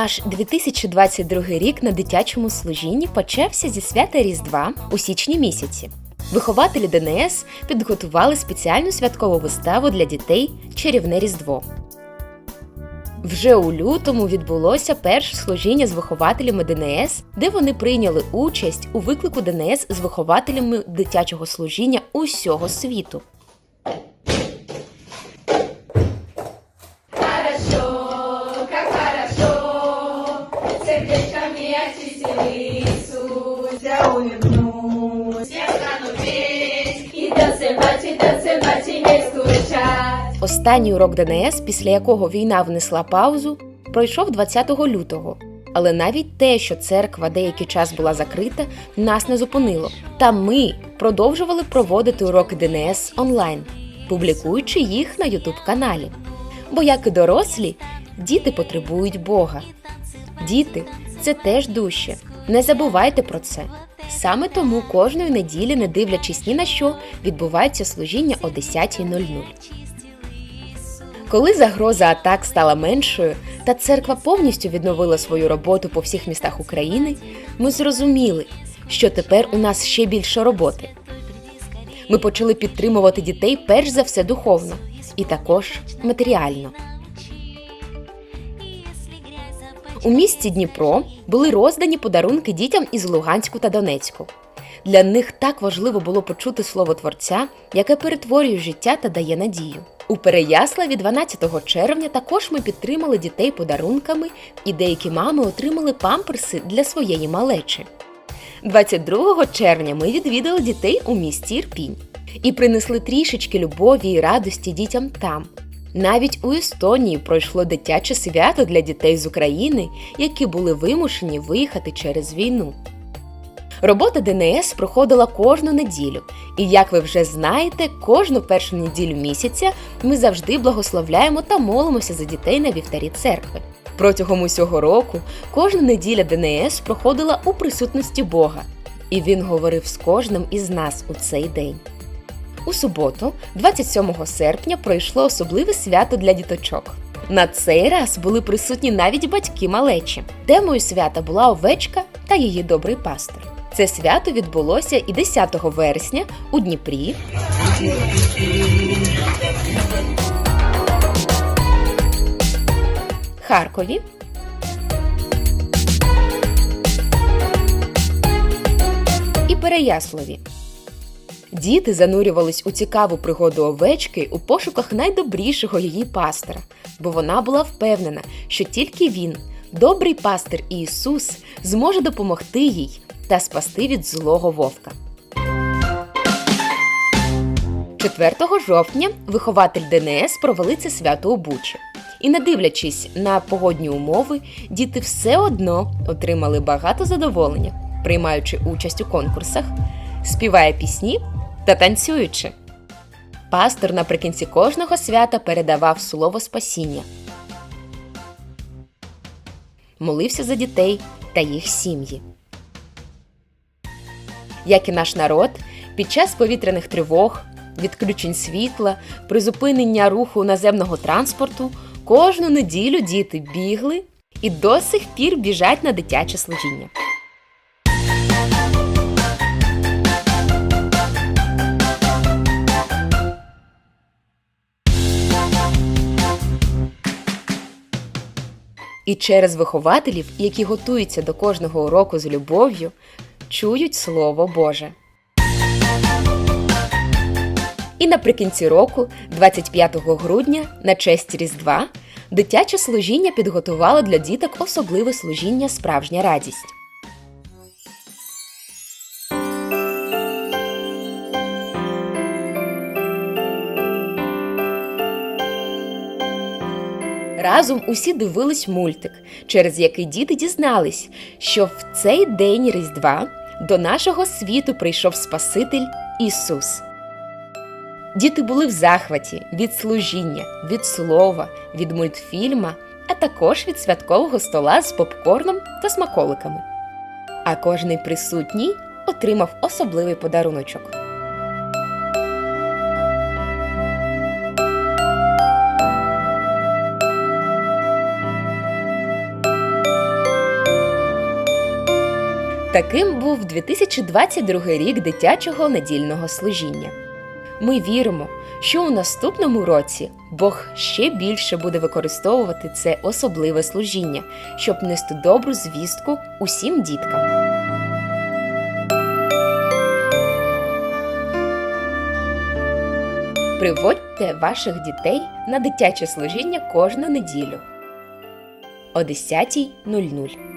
Наш 2022 рік на дитячому служінні почався зі свята Різдва у січні місяці. Вихователі ДНС підготували спеціальну святкову виставу для дітей Чарівне Різдво. Вже у лютому відбулося перше служіння з вихователями ДНС, де вони прийняли участь у виклику ДНС з вихователями дитячого служіння усього світу. Очистились, я улыбнусь, я стану петь танцевать, и танцевать, и не скучать. Останній урок ДНС, після якого війна внесла паузу, пройшов 20 лютого. Але навіть те, що церква деякий час була закрита, нас не зупинило. Та ми продовжували проводити уроки ДНС онлайн, публікуючи їх на Ютуб каналі. Бо, як і дорослі, діти потребують Бога. Діти це теж душі. Не забувайте про це. Саме тому кожної неділі, не дивлячись ні на що, відбувається служіння о 10.00. Коли загроза атак стала меншою та церква повністю відновила свою роботу по всіх містах України, ми зрозуміли, що тепер у нас ще більше роботи. Ми почали підтримувати дітей перш за все духовно і також матеріально. У місті Дніпро були роздані подарунки дітям із Луганську та Донецьку. Для них так важливо було почути слово Творця, яке перетворює життя та дає надію. У Переяславі 12 червня також ми підтримали дітей подарунками, і деякі мами отримали памперси для своєї малечі. 22 червня ми відвідали дітей у місті Ірпінь і принесли трішечки любові і радості дітям там. Навіть у Естонії пройшло дитяче свято для дітей з України, які були вимушені виїхати через війну. Робота ДНС проходила кожну неділю, і як ви вже знаєте, кожну першу неділю місяця ми завжди благословляємо та молимося за дітей на вівтарі церкви. Протягом усього року кожна неділя ДНС проходила у присутності Бога, і він говорив з кожним із нас у цей день. У суботу, 27 серпня, пройшло особливе свято для діточок. На цей раз були присутні навіть батьки малечі. Темою свята була овечка та її добрий пастор. Це свято відбулося і 10 вересня у Дніпрі. Харкові. І Переяславі. Діти занурювались у цікаву пригоду овечки у пошуках найдобрішого її пастора, бо вона була впевнена, що тільки він, добрий пастир Ісус, зможе допомогти їй та спасти від злого вовка. 4 жовтня вихователь ДНС провели це свято у Бучі. І не дивлячись на погодні умови, діти все одно отримали багато задоволення, приймаючи участь у конкурсах, співає пісні та танцюючи. Пастор наприкінці кожного свята передавав слово спасіння, молився за дітей та їх сім'ї. Як і наш народ, під час повітряних тривог, відключень світла, призупинення руху наземного транспорту, кожну неділю діти бігли і до сих пір біжать на дитяче служіння. І через вихователів, які готуються до кожного уроку з любов'ю, чують Слово Боже. І наприкінці року, 25 грудня, на честь Різдва, дитяче служіння підготувало для діток особливе служіння Справжня радість. Разом усі дивились мультик, через який діти дізнались, що в цей день Різдва до нашого світу прийшов Спаситель Ісус. Діти були в захваті від служіння, від слова, від мультфільма, а також від святкового стола з попкорном та смаколиками. А кожний присутній отримав особливий подаруночок. Таким був 2022 рік дитячого недільного служіння. Ми віримо, що у наступному році Бог ще більше буде використовувати це особливе служіння, щоб нести добру звістку усім діткам. Приводьте ваших дітей на дитяче служіння кожну неділю о 10.00.